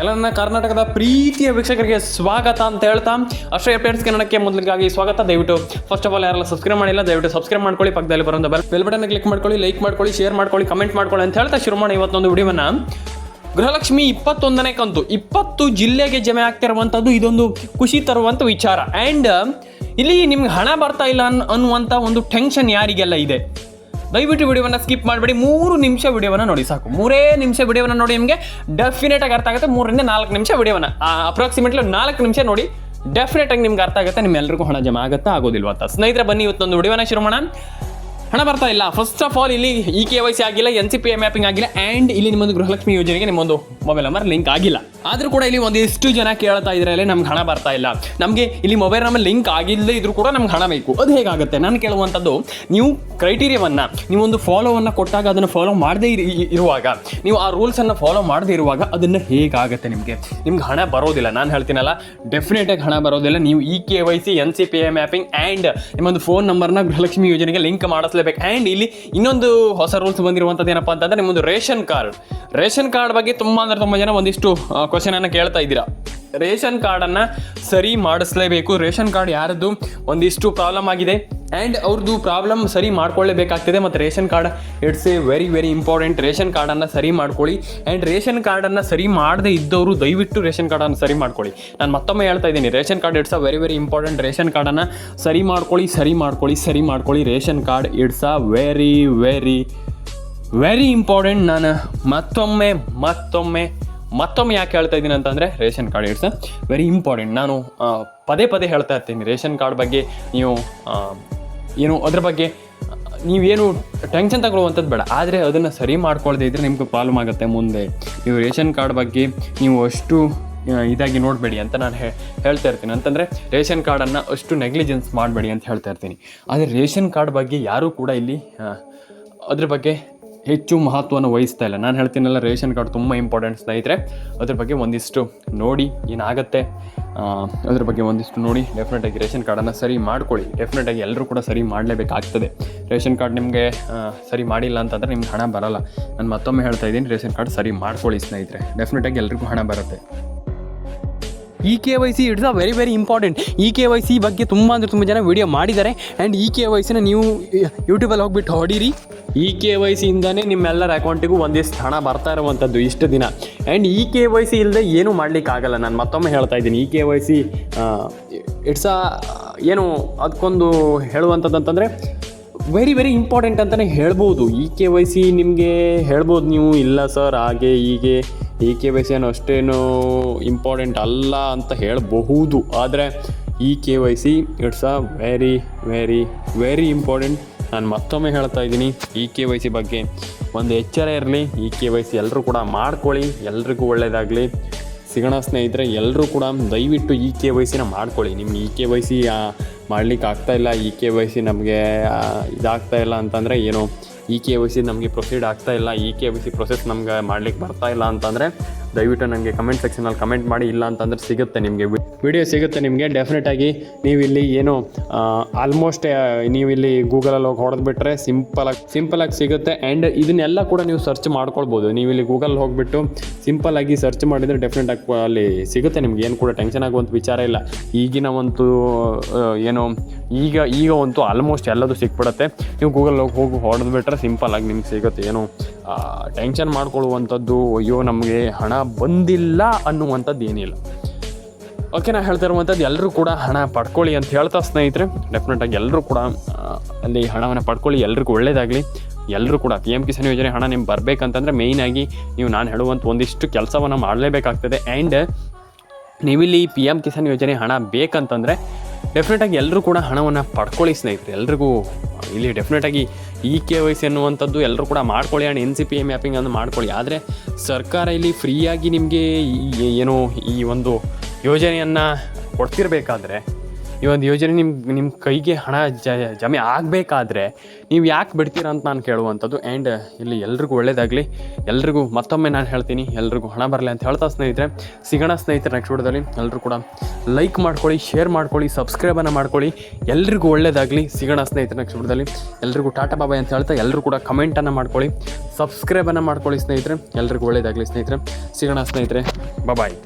ಎಲ್ಲ ನನ್ನ ಕರ್ನಾಟಕದ ಪ್ರೀತಿಯ ವೀಕ್ಷಕರಿಗೆ ಸ್ವಾಗತ ಅಂತ ಹೇಳ್ತಾ, ಅಷ್ಟೇ ಅಪ್ಡೇಟ್ಸ್ ಕನ್ನಡಕ್ಕೆ ಮೊದಲಿಗಾಗಿ ಸ್ವಾಗತ. ದಯವಿಟ್ಟು ಫಸ್ಟ್ ಆಫ್ ಆಲ್ ಯಾರೆಲ್ಲ ಸಬ್ಸ್ಕ್ರೈಬ್ ಮಾಡಿಲ್ಲ, ದಯವಿಟ್ಟು ಸಬ್ಸ್ಕ್ರೈಬ್ ಮಾಡ್ಕೊಳ್ಳಿ, ಪಕ್ಕದಲ್ಲಿ ಬರೋದು ಬೆಲ್ ಬಟನ್ ಕ್ಲಿಕ್ ಮಾಡ್ಕೊಳ್ಳಿ ಲೈಕ್ ಮಾಡ್ಕೊಳ್ಳಿ ಶೇರ್ ಮಾಡ್ಕೊಳ್ಳಿ ಕಮೆಂಟ್ ಮಾಡ್ಕೊಳ್ಳಿ ಅಂತ ಹೇಳ್ತಾ ಶುರು ಮಾಡಿ ಇವತ್ತೊಂದು ವಿಡಿಯೋನ ಗೃಹಲಕ್ಷ್ಮಿ ಇಪ್ಪತ್ತೊಂದನೇ ಕಂತು, ಇಪ್ಪತ್ತು ಜಿಲ್ಲೆಗೆ ಜಮೆ ಆಗ್ತಿರುವಂಥದ್ದು ಇದೊಂದು ಖುಷಿ ತರುವಂಥ ವಿಚಾರ. ಆ್ಯಂಡ್ ಇಲ್ಲಿ ನಿಮ್ಗೆ ಹಣ ಬರ್ತಾ ಇಲ್ಲ ಅನ್ ಅನ್ನುವಂಥ ಒಂದು ಟೆನ್ಷನ್ ಯಾರಿಗೆಲ್ಲ ಇದೆ? ದಯವಿಟ್ಟು ವಿಡಿಯೋವನ್ನ ಸ್ಕಿಪ್ ಮಾಡಬೇಡಿ. ಮೂರು ನಿಮಿಷ ವಿಡಿಯೋವನ್ನ ನೋಡಿ ಸಾಕು. ಮೂರೇ ನಿಮಿಷ ವಿಡಿಯೋವನ್ನ ನೋಡಿ ನಿಮಗೆ ಡೆಫಿನೆಟ್ ಆಗಿ ಅರ್ಥ ಆಗುತ್ತೆ. ಮೂರರಿಂದ ನಾಲ್ಕು ನಿಮಿಷ ವಿಡಿಯೋವನ್ನ. ಅಪ್ರಾಕ್ಸಿಮೇಟ್ಲಿ ನಾಲ್ಕು ನಿಮಿಷ ನೋಡಿ ಡೆಫಿನೆಟ್ ಆಗಿ ನಿಮ್ಗೆ ಅರ್ಥ ಆಗುತ್ತೆ. ನಿಮ್ಮೆಲ್ಲರಿಗೂ ಹಣ ಜಮಾ ಆಗುತ್ತಾ ಆಗೋದಿಲ್ವಾ ಅಂತ. ಸ್ನೇಹಿತರೆ, ಬನ್ನಿ ಇವತ್ತೊಂದು ವಿಡಿಯೋನ ಶುರು ಮಾಡೋಣ. ಹಣ ಬರ್ತಾ ಇಲ್ಲ. ಫಸ್ಟ್ ಆಫ್ ಆಲ್ ಇಲ್ಲಿ ಇ ಕೆ ವೈ ಸಿ ಆಗಿಲ್ಲ ಎನ್ ಸಿ ಪಿ ಮ್ಯಾಪಿಂಗ್ ಆಗಿಲ್ಲ ಆ್ಯಂಡ್ ಇಲ್ಲಿ ನಿಮ್ಮೊಂದು ಗೃಹಲಕ್ಷ್ಮಿ ಯೋಜನೆಗೆ ನಿಮ್ಮೊಂದು ಮೊಬೈಲ್ ನಂಬರ್ ಲಿಂಕ್ ಆಗಿಲ್ಲ. ಆದರೂ ಕೂಡ ಇಲ್ಲಿ ಒಂದಿಷ್ಟು ಜನ ಕೇಳ್ತಾ ಇದ್ರಲ್ಲಿ ನಮ್ಗೆ ಹಣ ಬರ್ತಾ ಇಲ್ಲ. ನಮಗೆ ಇಲ್ಲಿ ಮೊಬೈಲ್ ನಂಬರ್ ಲಿಂಕ್ ಆಗಿಲ್ಲದೆ ಇದ್ರೂ ಕೂಡ ನಮ್ಗೆ ಹಣ ಬೇಕು. ಅದು ಹೇಗಾಗುತ್ತೆ? ನಾನು ಕೇಳುವಂಥದ್ದು, ನೀವು ಕ್ರೈಟೀರಿಯಾವನ್ನು ನೀವೊಂದು ಫಾಲೋವನ್ನು ಕೊಟ್ಟಾಗ ಅದನ್ನು ಫಾಲೋ ಮಾಡದೇ ಇರುವಾಗ, ನೀವು ಆ ರೂಲ್ಸನ್ನು ಫಾಲೋ ಮಾಡದೇ ಇರುವಾಗ ಅದನ್ನು ಹೇಗಾಗುತ್ತೆ ನಿಮಗೆ? ನಿಮ್ಗೆ ಹಣ ಬರೋದಿಲ್ಲ. ನಾನು ಹೇಳ್ತೀನಲ್ಲ ಡೆಫಿನೆಟಾಗಿ ಹಣ ಬರೋದಿಲ್ಲ. ನೀವು E K Y C N C P A mapping and ನಿಮ್ಮೊಂದು ಫೋನ್ ನಂಬರ್ನ ಗೃಹಲಕ್ಷ್ಮಿ ಯೋಜನೆಗೆ ಲಿಂಕ್ ಮಾಡಿಸ್ಲೇಬೇಕು. ಆ್ಯಂಡ್ ಇಲ್ಲಿ ಇನ್ನೊಂದು ಹೊಸ ರೂಲ್ಸ್ ಬಂದಿರುವಂಥದ್ದು ಏನಪ್ಪ ಅಂತಂದರೆ ನಿಮ್ಮೊಂದು ರೇಷನ್ ಕಾರ್ಡ್. ರೇಷನ್ ಕಾರ್ಡ್ ಬಗ್ಗೆ ತುಂಬ ಅಂದರೆ ತುಂಬ ಜನ ಒಂದಿಷ್ಟು ಕ್ವಶನನ್ನು ಕೇಳ್ತಾ ಇದ್ದೀರಾ? ರೇಷನ್ ಕಾರ್ಡನ್ನು ಸರಿ ಮಾಡಿಸ್ಲೇಬೇಕು. ರೇಷನ್ ಕಾರ್ಡ್ ಯಾರದ್ದು? ಒಂದಿಷ್ಟು ಪ್ರಾಬ್ಲಮ್ ಆಗಿದೆ. ಆ್ಯಂಡ್ ಅವ್ರದ್ದು ಪ್ರಾಬ್ಲಮ್ ಸರಿ ಮಾಡ್ಕೊಳ್ಳೇಬೇಕಾಗ್ತದೆ. ಮತ್ತು ration card it's a very very important ration ಕಾರ್ಡನ್ನು ಸರಿ ಮಾಡ್ಕೊಳ್ಳಿ. ಆ್ಯಂಡ್ ರೇಷನ್ ಕಾರ್ಡನ್ನು ಸರಿ ಮಾಡದೇ ಇದ್ದವರು ದಯವಿಟ್ಟು ರೇಷನ್ ಕಾರ್ಡನ್ನು ಸರಿ ಮಾಡ್ಕೊಳ್ಳಿ. ನಾನು ಮತ್ತೊಮ್ಮೆ ಹೇಳ್ತಾ ಇದ್ದೀನಿ, ration card it's a very very important ration ಕಾರ್ಡನ್ನು ಸರಿ ಮಾಡ್ಕೊಳ್ಳಿ ಸರಿ ಮಾಡ್ಕೊಳ್ಳಿ ಸರಿ ಮಾಡ್ಕೊಳ್ಳಿ. Ration card it's a very very very important ನಾನು ಮತ್ತೊಮ್ಮೆ ಮತ್ತೊಮ್ಮೆ ಮತ್ತೊಮ್ಮೆ ಯಾಕೆ ಹೇಳ್ತಾ ಇದ್ದೀನಿ ಅಂತಂದರೆ ration card it's very important ನಾನು ಪದೇ ಪದೇ ಹೇಳ್ತಾ ಇರ್ತೀನಿ. ರೇಷನ್ ಕಾರ್ಡ್ ಬಗ್ಗೆ ನೀವು ಏನು, ಅದ್ರ ಬಗ್ಗೆ, ನೀವೇನು ಟೆನ್ಷನ್ ತಗೊಳ್ಳುವಂಥದ್ದು ಬೇಡ. ಆದರೆ ಅದನ್ನು ಸರಿ ಮಾಡ್ಕೊಳ್ಳದೆ ಇದ್ದರೆ ನಿಮ್ಗೆ ಪ್ರಾಬ್ಲಮ್ ಆಗುತ್ತೆ ಮುಂದೆ. ನೀವು ರೇಷನ್ ಕಾರ್ಡ್ ಬಗ್ಗೆ ನೀವು ಅಷ್ಟು ಇದಾಗಿ ನೋಡಬೇಡಿ ಅಂತ ನಾನು ಹೇಳ್ತಾ ಇರ್ತೀನಿ. ಅಂತಂದರೆ ರೇಷನ್ ಕಾರ್ಡನ್ನು ಅಷ್ಟು ನೆಗ್ಲಿಜೆನ್ಸ್ ಮಾಡಬೇಡಿ ಅಂತ ಹೇಳ್ತಾ ಇರ್ತೀನಿ. ಆದರೆ ರೇಷನ್ ಕಾರ್ಡ್ ಬಗ್ಗೆ ಯಾರೂ ಕೂಡ ಇಲ್ಲಿ ಅದ್ರ ಬಗ್ಗೆ ಹೆಚ್ಚು ಮಹತ್ವವನ್ನು ವಹಿಸ್ತಾ ಇಲ್ಲ. ನಾನು ಹೇಳ್ತೀನಲ್ಲ, ರೇಷನ್ ಕಾರ್ಡ್ ತುಂಬ ಇಂಪಾರ್ಟೆಂಟ್ ಸ್ನೇಹಿತರೆ. ಅದ್ರ ಬಗ್ಗೆ ಒಂದಿಷ್ಟು ನೋಡಿ ಏನಾಗುತ್ತೆ. ಅದ್ರ ಬಗ್ಗೆ ಒಂದಿಷ್ಟು ನೋಡಿ ಡೆಫಿನೆಟಾಗಿ ರೇಷನ್ ಕಾರ್ಡನ್ನು ಸರಿ ಮಾಡ್ಕೊಳ್ಳಿ. ಡೆಫಿನೆಟಾಗಿ ಎಲ್ಲರೂ ಕೂಡ ಸರಿ ಮಾಡಲೇಬೇಕಾಗ್ತದೆ. ರೇಷನ್ ಕಾರ್ಡ್ ನಿಮಗೆ ಸರಿ ಮಾಡಿಲ್ಲ ಅಂತಂದರೆ ನಿಮ್ಗೆ ಹಣ ಬರಲ್ಲ. ನಾನು ಮತ್ತೊಮ್ಮೆ ಹೇಳ್ತಾ ಇದ್ದೀನಿ, ರೇಷನ್ ಕಾರ್ಡ್ ಸರಿ ಮಾಡ್ಕೊಳ್ಳಿ ಸ್ನೇಹಿತರೆ. ಡೆಫಿನೆಟಾಗಿ ಎಲ್ರಿಗೂ ಹಣ ಬರುತ್ತೆ. E K Y C it's a very very important E K Y C ಬಗ್ಗೆ ತುಂಬ ಅಂದರೆ ತುಂಬ ಜನ ವೀಡಿಯೋ ಮಾಡಿದ್ದಾರೆ. ಆ್ಯಂಡ್ ಇ ಕೆ ವೈ ಸಿನ ನೀವು ಯೂಟ್ಯೂಬಲ್ಲಿ ಹೋಗ್ಬಿಟ್ಟು ಹೊಡೀರಿ. ಇ ಕೆ ವೈ ಸಿಯಿಂದನೇ ನಿಮ್ಮೆಲ್ಲರ ಅಕೌಂಟಿಗೂ ಒಂದಿಷ್ಟು ಹಣ ಬರ್ತಾ ಇರುವಂಥದ್ದು ಇಷ್ಟು ದಿನ. And E K Y C ಇಲ್ಲದೆ ಏನೂ ಮಾಡಲಿಕ್ಕಾಗಲ್ಲ. ನಾನು ಮತ್ತೊಮ್ಮೆ ಹೇಳ್ತಾ ಇದ್ದೀನಿ. E K Y C it's a ಏನು ಅದಕ್ಕೊಂದು ಹೇಳುವಂಥದ್ದು ಅಂತಂದರೆ ವೆರಿ ವೆರಿ ಇಂಪಾರ್ಟೆಂಟ್ ಅಂತಲೇ ಹೇಳ್ಬೋದು. ಇ ಕೆ ವೈ ಸಿ ನಿಮಗೆ ಹೇಳ್ಬೋದು ನೀವು, ಇಲ್ಲ ಸರ್ ಹಾಗೆ, ಹೀಗೆ ಇ ಕೆ ವೈ ಸಿ ಏನು ಅಷ್ಟೇನು ಇಂಪಾರ್ಟೆಂಟ್ ಅಲ್ಲ ಅಂತ ಹೇಳಬಹುದು. ಆದರೆ E K Y C it's a very very very important ನಾನು ಮತ್ತೊಮ್ಮೆ ಹೇಳ್ತಾ ಇದ್ದೀನಿ ಇ ಕೆ ವೈ ಸಿ ಬಗ್ಗೆ. ಒಂದು ಎಚ್ಚರ ಇರಲಿ ಇ ಕೆ ವೈ ಸಿ ಎಲ್ಲರೂ ಕೂಡ ಮಾಡ್ಕೊಳ್ಳಿ, ಎಲ್ರಿಗೂ ಒಳ್ಳೆಯದಾಗಲಿ ಸಿಗೋಣ ಸ್ನೇಹಿತರೆ ಎಲ್ಲರೂ ಕೂಡ ದಯವಿಟ್ಟು ಇ ಕೆ ವೈ ಸಿನ ಮಾಡ್ಕೊಳ್ಳಿ. ನಿಮ್ಮ ಇ ಕೆ ವೈ ಸಿ ಮಾಡ್ಲಿಕ್ಕೆ ಆಗ್ತಾ ಇಲ್ಲ ಇ ಕೆ ವೈ ಸಿ ನಮಗೆ ಇದಾಗ್ತಾ ಇಲ್ಲ ಅಂತಂದರೆ ಏನು? ಇ ಕೆ ವೈ ಸಿ ನಮಗೆ ಪ್ರೊಸೀಡ್ ಆಗ್ತಾ ಇಲ್ಲ E K Y C process ನಮ್ಗೆ ಮಾಡ್ಲಿಕ್ಕೆ ಬರ್ತಾ ಇಲ್ಲ ಅಂತಂದರೆ ದಯವಿಟ್ಟು ನನಗೆ ಕಮೆಂಟ್ ಸೆಕ್ಷನಲ್ಲಿ ಕಮೆಂಟ್ ಮಾಡಿ, ಇಲ್ಲ ಅಂತಂದ್ರೆ ಸಿಗುತ್ತೆ ನಿಮಗೆ. ವಿಡಿಯೋ ಸಿಗುತ್ತೆ ನಿಮಗೆ ಡೆಫಿನೆಟಾಗಿ ನೀವು ಇಲ್ಲಿ ಏನು ಆಲ್ಮೋಸ್ಟ್ ನೀವು ಇಲ್ಲಿ ಗೂಗಲಲ್ಲಿ ಹೋಗಿ ಹೊಡೆದ್ಬಿಟ್ರೆ ಸಿಂಪಲಾಗಿ ಸಿಂಪಲಾಗಿ ಸಿಗುತ್ತೆ. ಆ್ಯಂಡ್ ಇದನ್ನೆಲ್ಲ ಕೂಡ ನೀವು ಸರ್ಚ್ ಮಾಡ್ಕೊಳ್ಬೋದು. ನೀವು ಇಲ್ಲಿ ಗೂಗಲ್ ಹೋಗಿಬಿಟ್ಟು ಸಿಂಪಲಾಗಿ ಸರ್ಚ್ ಮಾಡಿದರೆ ಡೆಫಿನೆಟ್ ಆಗಿ ಅಲ್ಲಿ ಸಿಗುತ್ತೆ ನಿಮ್ಗೆ. ಏನು ಕೂಡ ಟೆನ್ಷನ್ ಆಗುವಂಥ ವಿಚಾರ ಇಲ್ಲ. ಈಗಿನ ಒಂದು ಏನು, ಈಗ ಈಗ ಅಂತೂ ಆಲ್ಮೋಸ್ಟ್ ಎಲ್ಲದೂ ಸಿಕ್ಬಿಡುತ್ತೆ. ನೀವು ಗೂಗಲ್ ಹೋಗಿ ಹೋಗಿ ಹೊಡೆದ್ಬಿಟ್ರೆ ಸಿಂಪಲ್ಲಾಗಿ ನಿಮ್ಗೆ ಸಿಗುತ್ತೆ. ಏನು ಟೆನ್ಷನ್ ಮಾಡ್ಕೊಳ್ಳುವಂಥದ್ದು, ಅಯ್ಯೋ, ನಮಗೆ ಹಣ ಬಂದಿಲ್ಲ ಅನ್ನುವಂಥದ್ದು ಏನಿಲ್ಲ. ಓಕೆ ನಾ ಹೇಳ್ತಾ ಇರುವಂಥದ್ದು ಎಲ್ಲರೂ ಕೂಡ ಹಣ ಪಡ್ಕೊಳ್ಳಿ ಅಂತ ಹೇಳ್ತಾ ಸ್ನೇಹಿತರೆ. ಡೆಫಿನೆಟಾಗಿ ಎಲ್ಲರೂ ಕೂಡ ಅಲ್ಲಿ ಹಣವನ್ನು ಪಡ್ಕೊಳ್ಳಿ, ಎಲ್ರಿಗೂ ಒಳ್ಳೆಯದಾಗಲಿ ಎಲ್ಲರೂ ಕೂಡ ಪಿ ಎಂ ಕಿಸಾನ್ ಯೋಜನೆ ಹಣ ನಿಮ್ಗೆ ಬರಬೇಕಂತಂದರೆ ಮೇಯ್ನಾಗಿ ನೀವು ನಾನು ಹೇಳುವಂಥ ಒಂದಿಷ್ಟು ಕೆಲಸವನ್ನು ಮಾಡಲೇಬೇಕಾಗ್ತದೆ. ಆ್ಯಂಡ್ ನೀವಿಲ್ಲಿ ಪಿ ಎಂ ಕಿಸಾನ್ ಯೋಜನೆ ಹಣ ಬೇಕಂತಂದರೆ ಡೆಫಿನೆಟಾಗಿ ಎಲ್ಲರೂ ಕೂಡ ಹಣವನ್ನು ಪಡ್ಕೊಳ್ಳಿ ಸ್ನೇಹಿತರೆ. ಎಲ್ರಿಗೂ ಇಲ್ಲಿ ಡೆಫಿನೆಟಾಗಿ ಇ ಕೆ ವೈ ಸಿ ಅನ್ನುವಂಥದ್ದು ಎಲ್ಲರೂ ಕೂಡ ಮಾಡ್ಕೊಳ್ಳಿ. And N C P A mapping ಅನ್ನು ಮಾಡ್ಕೊಳ್ಳಿ. ಆದರೆ ಸರ್ಕಾರ ಇಲ್ಲಿ ಫ್ರೀಯಾಗಿ ನಿಮಗೆ ಏನೋ ಈ ಒಂದು ಯೋಜನೆಯನ್ನು ಕೊಡ್ತಿರ್ಬೇಕಾದ್ರೆ ಈ ಒಂದು ಯೋಜನೆ ನಿಮ್ಮ ನಿಮ್ಮ ಕೈಗೆ ಹಣ ಜಮೆ ಆಗಬೇಕಾದ್ರೆ ನೀವು ಯಾಕೆ ಬಿಡ್ತೀರಾ ಅಂತ ನಾನು ಕೇಳುವಂಥದ್ದು. ಆ್ಯಂಡ್ ಇಲ್ಲಿ ಎಲ್ರಿಗೂ ಒಳ್ಳೇದಾಗಲಿ. ಎಲ್ರಿಗೂ ಮತ್ತೊಮ್ಮೆ ನಾನು ಹೇಳ್ತೀನಿ. ಎಲ್ರಿಗೂ ಹಣ ಬರಲಿ ಅಂತ ಹೇಳ್ತಾ ಸ್ನೇಹಿತರೆ, ಸಿಗೋಣ ಸ್ನೇಹಿತರೆ ನೆಕ್ಸ್ಟ್ ವಿಡಿಯೋದಲ್ಲಿ. ಎಲ್ಲರೂ ಕೂಡ ಲೈಕ್ ಮಾಡ್ಕೊಳ್ಳಿ ಶೇರ್ ಮಾಡ್ಕೊಳ್ಳಿ ಸಬ್ಸ್ಕ್ರೈಬನ್ನು ಮಾಡ್ಕೊಳ್ಳಿ. ಎಲ್ರಿಗೂ ಒಳ್ಳೇದಾಗಲಿ. ಸಿಗೋಣ ಸ್ನೇಹಿತರೆ ನೆಕ್ಸ್ಟ್ ವಿಡಿಯೋದಲ್ಲಿ. ಎಲ್ರಿಗೂ ಟಾಟಾ ಬಾಬಾಯ್ ಅಂತ ಹೇಳ್ತಾ ಎಲ್ಲರೂ ಕೂಡ ಕಮೆಂಟನ್ನು ಮಾಡ್ಕೊಳ್ಳಿ ಸಬ್ಸ್ಕ್ರೈಬನ್ನು ಮಾಡ್ಕೊಳ್ಳಿ ಸ್ನೇಹಿತರೆ. ಎಲ್ರಿಗೂ ಒಳ್ಳೇದಾಗಲಿ ಸ್ನೇಹಿತರೆ. ಸಿಗೋಣ ಸ್ನೇಹಿತರೆ. ಬಾಯ್